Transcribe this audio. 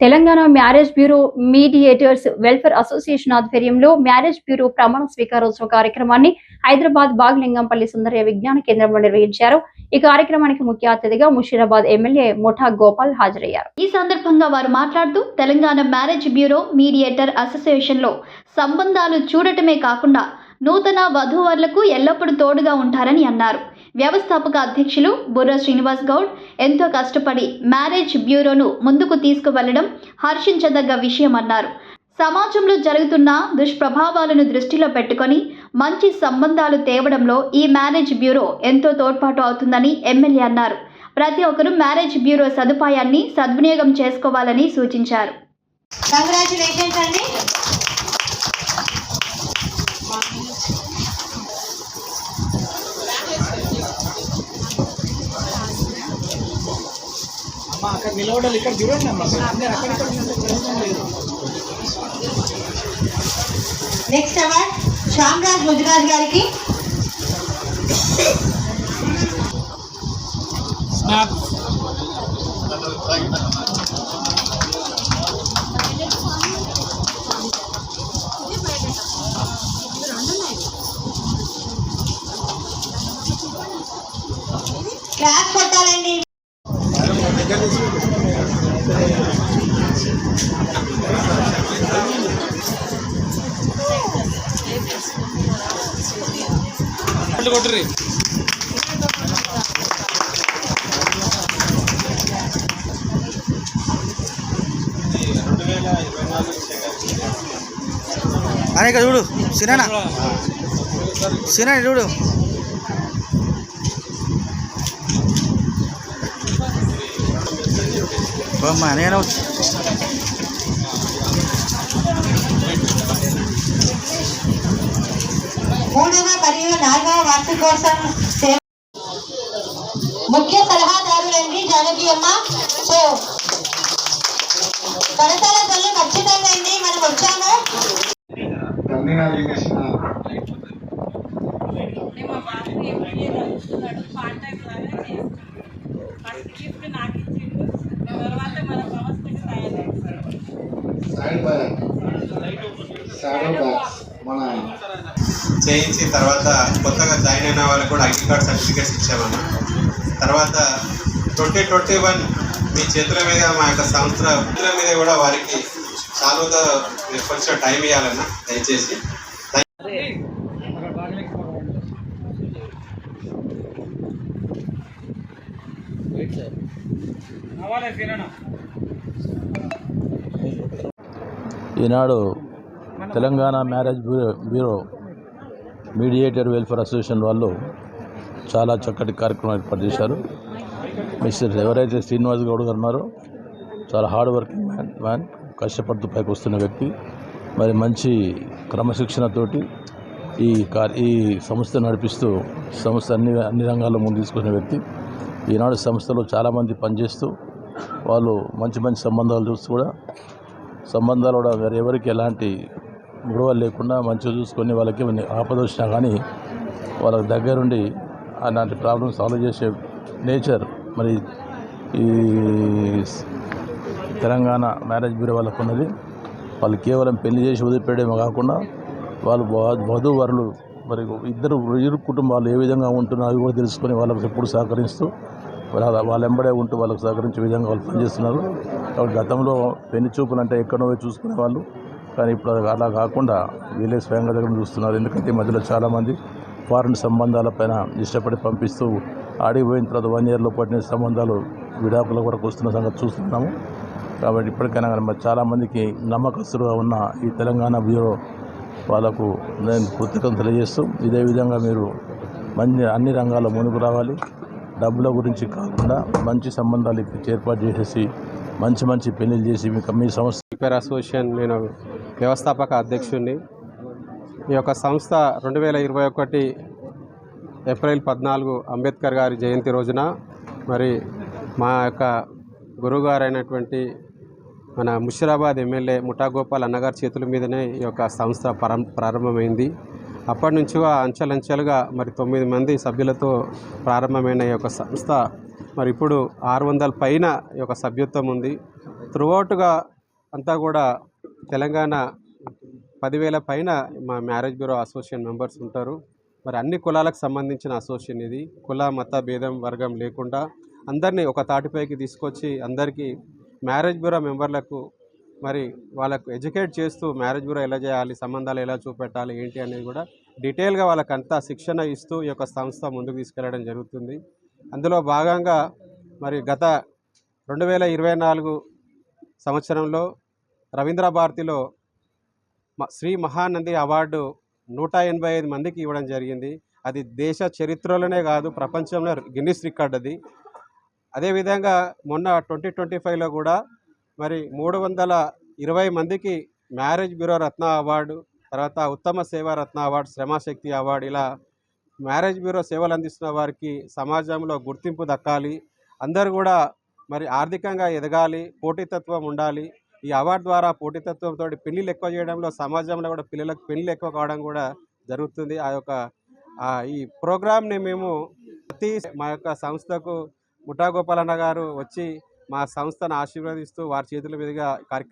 Telangana marriage bureau mediators welfare association ఆధ్వర్యంలో marriage bureau ప్రమాణ స్వీకారోత్సవ కార్యక్రమాన్ని హైదరాబాద్ బాగ్లింగంపల్లి సుందరయ్య విజ్ఞాన కేంద్రంలో నిర్వహించారు. ఈ కార్యక్రమానికి ముఖ్య అతిథిగా ముషీరాబాద్ ఎమ్మెల్యే ముఠా గోపాల్ హాజరయ్యారు. ఈ సందర్భంగా వారు మాట్లాడుతూ తెలంగాణ మ్యారేజ్ బ్యూరో మీడియేటర్ అసోసియేషన్లో సంబంధాలు చూడటమే కాకుండా నూతన వధూవరులకు ఎల్లప్పుడూ తోడుగా ఉంటారని అన్నారు. వ్యవస్థాపక అధ్యక్షులు బుర్ర శ్రీనివాస్ గౌడ్ ఎంతో కష్టపడి మ్యారేజ్ బ్యూరోను ముందుకు తీసుకువెళ్ళడం హర్షించదగ్గ విషయమన్నారు సమాజంలో జరుగుతున్న దుష్ప్రభావాలను దృష్టిలో పెట్టుకొని మంచి సంబంధాలు తేవడంలో ఈ మ్యారేజ్ బ్యూరో ఎంతో తోడ్పాటు అవుతుందని ఎమ్మెల్యే అన్నారు. ప్రతి ఒక్కరూ మ్యారేజ్ బ్యూరో సదుపాయాన్ని సద్వినియోగం చేసుకోవాలని సూచించారు. కంగ్రాచులేషన్స్ అక్కడ నిలబడాలి ఇక్కడ చూడండి అమ్మా. అందరు అక్కడిక్కడ ప్రయోజనం లేదు. నెక్స్ట్ అవార్డ్ శ్యామరాజ్ ముదిరాజ్ గారికి. క్లాస్ కొట్టాలండి. కొట్టుర్రి అనేక చూడు సినా సినా చూడు అమ్మా నేను మూడవ మరియు నాలుగవ వార్షికోత్సవం సేవ ముఖ్య సలహాదారులండి జానకి అమ్మ సో కడతాల పనులు ఖచ్చితంగా అండి మనం వచ్చాము కన్యగారు చేసిన మా బాబుకి ఎంబీఏ చదువుతున్నాడు పార్ట్ టైం మన చేయించి తర్వాత కొత్తగా జాయిన్ అయిన వాళ్ళకి కూడా ఐడి కార్డ్ సర్టిఫికేట్స్ ఇచ్చామన్న. తర్వాత ట్వంటీ ట్వంటీ వన్ మీ చేతుల మీద మా యొక్క సంస్థ చేతుల మీద కూడా వారికి చాలుగా కొంచెం టైం ఇవ్వాలన్న దయచేసి. ఈనాడు Telangana marriage bureau bureau mediator welfare association వాళ్ళు చాలా చక్కటి కార్యక్రమం ఏర్పాటు చేశారు. మిస్టర్ ఎవరైతే శ్రీనివాస్ గౌడ్ గారు ఉన్నారో చాలా హార్డ్ వర్కింగ్ మ్యాన్ మ్యాన్ కష్టపడుతూ పైకి వస్తున్న వ్యక్తి. మరి మంచి క్రమశిక్షణతోటి ఈ కార్ ఈ సంస్థ నడిపిస్తూ సంస్థ అన్ని అన్ని రంగాల్లో ముందు తీసుకునే వ్యక్తి. ఈనాడు సంస్థలో చాలామంది పనిచేస్తూ వాళ్ళు మంచి మంచి సంబంధాలు చూస్తూ కూడా సంబంధాలు కూడా వేరే ఎవరికి ఎలాంటి గొడవలు లేకుండా మంచిగా చూసుకొని వాళ్ళకి ఆపద వచ్చినా కానీ వాళ్ళకి దగ్గరుండి అలాంటి ప్రాబ్లమ్ సాల్వ్ చేసే నేచర్ మరి ఈ తెలంగాణ మ్యారేజ్ బ్యూరో వాళ్ళకు ఉన్నది. వాళ్ళు కేవలం పెళ్ళి చేసి వదిలిపెట్టడమే కాకుండా వాళ్ళు వ- వధూవరులు మరి ఇద్దరు ఇరు కుటుంబాలు ఏ విధంగా ఉంటున్నారో అవి కూడా తెలుసుకొని వాళ్ళకి ఎప్పుడు సహకరిస్తూ వాళ్ళ వాళ్ళ వెంబడే ఉంటూ వాళ్ళకి సహకరించే విధంగా వాళ్ళు పనిచేస్తున్నారు. కాబట్టి గతంలో పెళ్ళి చూపులు అంటే ఎక్కడో చూసుకునే వాళ్ళు కానీ ఇప్పుడు అది అలా కాకుండా వీళ్ళే స్వయంగా దగ్గర చూస్తున్నారు. ఎందుకంటే ఈ మధ్యలో చాలామంది ఫారెన్ సంబంధాలపైన ఇష్టపడి పంపిస్తూ ఆడిపోయిన తర్వాత వన్ ఇయర్లో పట్టిన సంబంధాలు విడాకుల వరకు వస్తున్న సంగతి చూస్తున్నాము. కాబట్టి ఇప్పటికైనా కానీ మరి చాలామందికి నమ్మకస్తులుగా ఉన్న ఈ తెలంగాణ బ్యూరో వాళ్ళకు నేను కృతజ్ఞతలు తెలియజేస్తూ ఇదే విధంగా మీరు మంచి అన్ని రంగాల్లో ముందుకు రావాలి. డబ్బుల గురించి కాకుండా మంచి సంబంధాలు ఇప్పించి ఏర్పాటు చేసేసి మంచి మంచి పెళ్ళి చేసి మీకు మీ సంస్థ అసోసియేషన్ నేను వ్యవస్థాపక అధ్యక్షుడిని ఈ యొక్క సంస్థ రెండు వేల ఇరవై ఒకటి ఏప్రిల్ పద్నాలుగు అంబేద్కర్ గారి జయంతి రోజున మరి మా యొక్క గురువుగారైనటువంటి మన ముషిరాబాద్ ఎమ్మెల్యే ముఠాగోపాల్ అన్నగారి చేతుల మీదనే ఈ యొక్క సంస్థ పరం ప్రారంభమైంది. అప్పటి నుంచి అంచెలంచెలుగా మరి తొమ్మిది మంది సభ్యులతో ప్రారంభమైన ఈ యొక్క సంస్థ మరి ఇప్పుడు ఆరు వందల పైన ఈ యొక్క సభ్యత్వం ఉంది. త్రూఅవుట్గా అంతా కూడా తెలంగాణ పదివేల పైన మా మ్యారేజ్ బ్యూరో అసోసియేషన్ మెంబర్స్ ఉంటారు. మరి అన్ని కులాలకు సంబంధించిన అసోసియేషన్ ఇది. కుల మత భేదం వర్గం లేకుండా అందరినీ ఒక తాటిపైకి తీసుకొచ్చి అందరికీ మ్యారేజ్ బ్యూరో మెంబర్లకు మరి వాళ్ళకు ఎడ్యుకేట్ చేస్తూ మ్యారేజ్ బ్యూరో ఎలా చేయాలి సంబంధాలు ఎలా చూపెట్టాలి ఏంటి అనేది కూడా డీటెయిల్గా వాళ్ళకంతా శిక్షణ ఇస్తూ ఈ యొక్క సంస్థ ముందుకు తీసుకెళ్ళడం జరుగుతుంది. అందులో భాగంగా మరి గత రెండు వేల ఇరవై నాలుగు సంవత్సరంలో రవీంద్ర భారతిలో శ్రీ మహానంది అవార్డు నూట ఎనభై ఐదు మందికి ఇవ్వడం జరిగింది. అది దేశ చరిత్రలోనే కాదు ప్రపంచంలో గిన్నిస్ రికార్డ్ అది. అదేవిధంగా మొన్న ట్వంటీ ట్వంటీ ఫైవ్లో కూడా మరి మూడు వందల ఇరవై మందికి మ్యారేజ్ బ్యూరో రత్న అవార్డు తర్వాత ఉత్తమ సేవా రత్న అవార్డు శ్రమశక్తి అవార్డు ఇలా మ్యారేజ్ బ్యూరో సేవలు అందిస్తున్న వారికి సమాజంలో గుర్తింపు దక్కాలి. అందరూ కూడా మరి ఆర్థికంగా ఎదగాలి పోటీతత్వం ఉండాలి. ఈ అవార్డు ద్వారా పోటీతత్వంతో పెళ్ళిళ్ళు ఎక్కువ చేయడంలో సమాజంలో కూడా పిల్లలకు పెళ్ళిళ్ళు ఎక్కువ కావడం కూడా జరుగుతుంది. ఆ యొక్క ఈ ప్రోగ్రామ్ని మేము ప్రతి మా యొక్క సంస్థకు ముఠా గోపాలన్న గారు వచ్చి మా సంస్థను ఆశీర్వదిస్తూ వారి చేతుల మీదుగా కార్యక్రమం